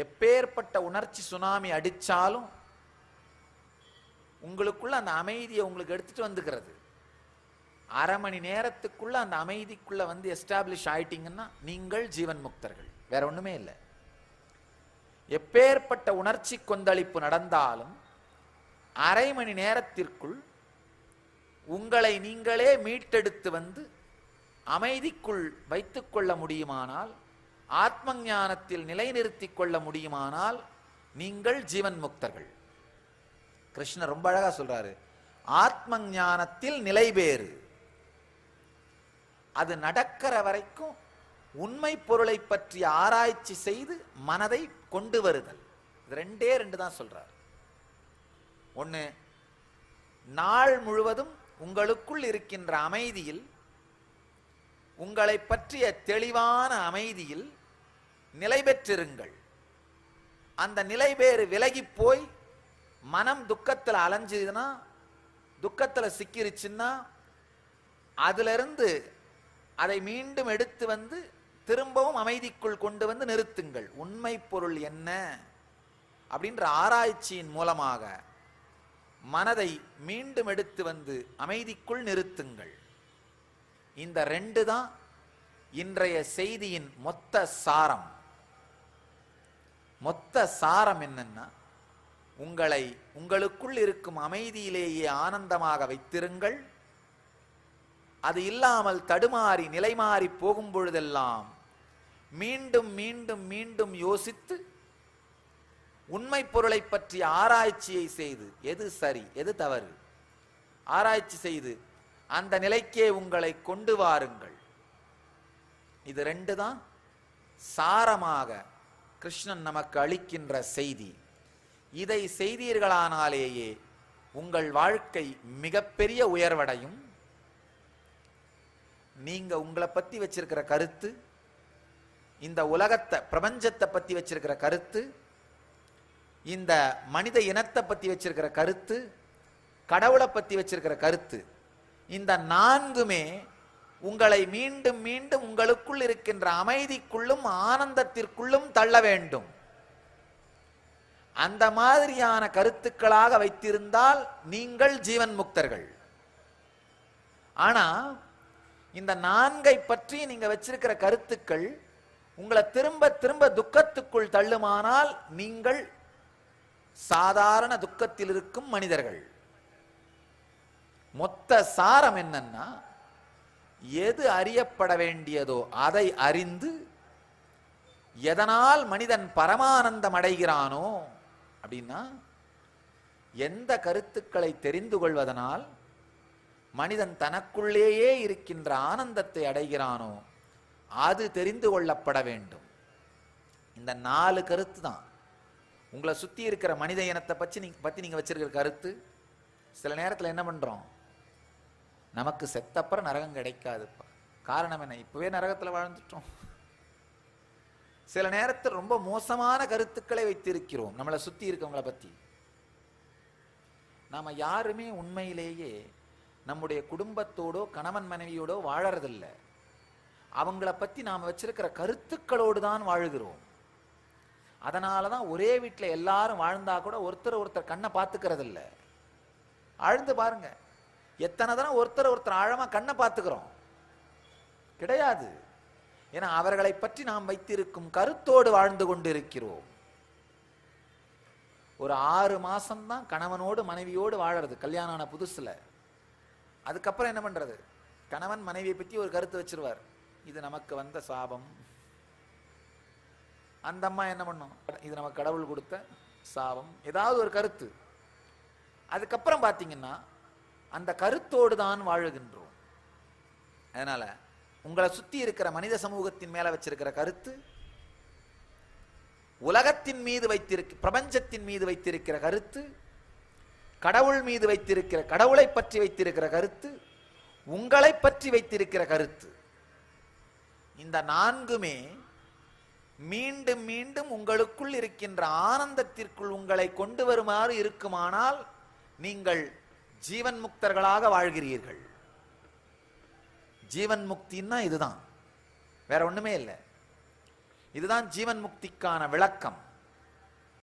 எப்பேற்பட்ட உணர்ச்சி சுனாமி அடித்தாலும் உங்களுக்குள்ள அந்த அமைதியை உங்களுக்கு எடுத்துட்டு வந்துக்கிறது. அரை மணி நேரத்துக்குள்ள அந்த அமைதிக்குள்ள வந்து எஸ்டாப்ளிஷ் ஆயிட்டீங்கன்னா நீங்கள் ஜீவன் முக்தர்கள். வேற ஒண்ணுமே இல்லை. எப்பேற்பட்ட உணர்ச்சி கொந்தளிப்பு நடந்தாலும் அரை மணி நேரத்திற்குள் உங்களை நீங்களே மீட்டெடுத்து வந்து அமைதிக்குள் வைத்துக்கொள்ள முடியுமானால் ஆத்ம ஞானத்தில் நிலைநிறுத்திக் கொள்ள முடியுமானால் நீங்கள் ஜீவன் முக்தர்கள். கிருஷ்ணர் ரொம்ப அழகா சொல்றாரு. ஆத்ம ஞானத்தில் நிலை பேறு அது நடக்கிற வரைக்கும் உண்மை பொருளை பற்றி ஆராய்ச்சி செய்து மனதை கொண்டு வருதல். இது ரெண்டே ரெண்டு தான் சொல்றார். ஒண்ணு நாள் முழுவதும் உங்களுக்குள் இருக்கின்ற அமைதியில் உங்களை பற்றிய தெளிவான அமைதியில் நிலை பெற்றிருங்கள். அந்த நிலை பேறு விலகி போய் மனம் துக்கத்தில் அலைஞ்சுதுன்னா துக்கத்தில் சிக்கிருச்சுன்னா அதிலிருந்து அதை மீண்டும் எடுத்து வந்து திரும்பவும் அமைதிக்குள் கொண்டு வந்து நிறுத்துங்கள். உண்மை பொருள் என்ன? அப்படின்ற ஆராய்ச்சியின் மூலமாக மனதை மீண்டும் எடுத்து வந்து அமைதிக்குள் நிறுத்துங்கள். இந்த ரெண்டு தான் இன்றைய செய்தியின் மொத்த சாரம். மொத்த சாரம் என்னன்னா உங்களை உங்களுக்குள் இருக்கும் அமைதியிலேயே ஆனந்தமாக வைத்திருங்கள். அது இல்லாமல் தடுமாறி நிலைமாறி போகும் பொழுதெல்லாம் மீண்டும் மீண்டும் மீண்டும் யோசித்து உண்மை பொருளை பற்றி ஆராய்ச்சியை செய்து எது சரி எது தவறு ஆராய்ச்சி செய்து அந்த நிலைக்கே உங்களை கொண்டு வாருங்கள். இது ரெண்டு தான் சாரமாக கிருஷ்ணன் நமக்கு அளிக்கின்ற செய்தி. இதை செய்தீர்களானாலேயே உங்கள் வாழ்க்கை மிகப்பெரிய உயர்வடையும். நீங்க உங்களை பத்தி வச்சிருக்கிற கருத்து இந்த உலகத்தை பிரபஞ்சத்தை பத்தி வச்சிருக்கிற கருத்து இந்த மனித இனத்தை பத்தி வச்சிருக்கிற கருத்து கடவுளை பத்தி வச்சிருக்கிற கருத்து இந்த நான்குமே உங்களை மீண்டும் மீண்டும் உங்களுக்குள் இருக்கின்ற அமைதிக்குள்ளும் ஆனந்தத்திற்குள்ளும் தள்ள வேண்டும். அந்த மாதிரியான கருத்துக்களாக வைத்திருந்தால் நீங்கள் ஜீவன் முக்தர்கள். ஆனா இந்த நான்கை பற்றி நீங்க வச்சிருக்கிற கருத்துக்கள் உங்களை திரும்ப திரும்ப துக்கத்துக்குள் தள்ளுமானால் நீங்கள் சாதாரண துக்கத்தில் இருக்கும் மனிதர்கள். மொத்த சாரம் என்னன்னா எது அறியப்பட வேண்டியதோ அதை அறிந்து எதனால் மனிதன் பரமானந்தம் அடைகிறானோ அப்படின்னா எந்த கருத்துக்களை தெரிந்து கொள்வதனால் மனிதன் தனக்குள்ளேயே இருக்கின்ற ஆனந்தத்தை அடைகிறானோ அது தெரிந்து கொள்ளப்பட வேண்டும். இந்த நாலு கருத்து தான். உங்களை சுற்றி இருக்கிற மனித இனத்தை பற்றி நீ பற்றி நீங்கள் வச்சிருக்கிற கருத்து. சில நேரத்தில் என்ன பண்ணுறோம் நமக்கு செத்தப்புறம் நரகம் கிடைக்காதுப்பா. காரணம் என்ன? இப்பவே நரகத்தில் வாழ்ந்துட்டோம். சில நேரத்தில் ரொம்ப மோசமான கருத்துக்களை வைத்திருக்கிறோம் நம்மளை சுத்தி இருக்கவங்கள பத்தி. நாம யாருமே உண்மையிலேயே நம்முடைய குடும்பத்தோடோ கணவன் மனைவியோடோ வாழறதில்ல. அவங்கள பத்தி நாம வச்சிருக்கிற கருத்துக்களோடு தான் வாழ்கிறோம். அதனால தான் ஒரே வீட்டில் எல்லாரும் வாழ்ந்தா கூட ஒருத்தர் ஒருத்தர் கண்ணை பார்த்துக்கிறதில்ல. ஆழ்ந்து பாருங்க. எத்தனை தரம் ஒருத்தர் ஒருத்தர் ஆழமா கண்ணை பார்த்துக்கிறோம். கிடையாது. ஏன்னா அவர்களை பற்றி நாம் வைத்திருக்கும் கருத்தோடு வாழ்ந்து கொண்டிருக்கிறோம். ஒரு ஆறு மாசம்தான் கணவனோடு மனைவியோடு வாழறது கல்யாணம் ஆன புதுசுல. அதுக்கப்புறம் என்ன பண்றது? கணவன் மனைவியை பற்றி ஒரு கருத்து வச்சிருவார். இது நமக்கு வந்த சாபம். அந்த அம்மா என்ன பண்ணும்? இது நமக்கு கடவுள் கொடுத்த சாபம். ஏதாவது ஒரு கருத்து. அதுக்கப்புறம் பார்த்தீங்கன்னா அந்த கருத்தோடு தான் வாழுகின்றோம். அதனால உங்களை சுத்தி இருக்கிற மனித சமூகத்தின் மேல வச்சிருக்கிற கருத்து உலகத்தின் மீது வைத்திருக்க பிரபஞ்சத்தின் மீது வைத்திருக்கிற கருத்து கடவுள் மீது வைத்திருக்கிற கடவுளை பற்றி வைத்திருக்கிற கருத்து உங்களை பற்றி வைத்திருக்கிற கருத்து. இந்த நான்குமே மீண்டும் மீண்டும் உங்களுக்குள் இருக்கின்ற ஆனந்தத்திற்குள் உங்களை கொண்டு வருமாறு இருக்குமானால் நீங்கள் ஜீவன் முக்தர்களாக வாழ்கிறீர்கள். ஜீவன் முக்தின்னா இதுதான். வேற ஒண்ணுமே இல்லை. இதுதான் ஜீவன் முக்திக்கான விளக்கம்.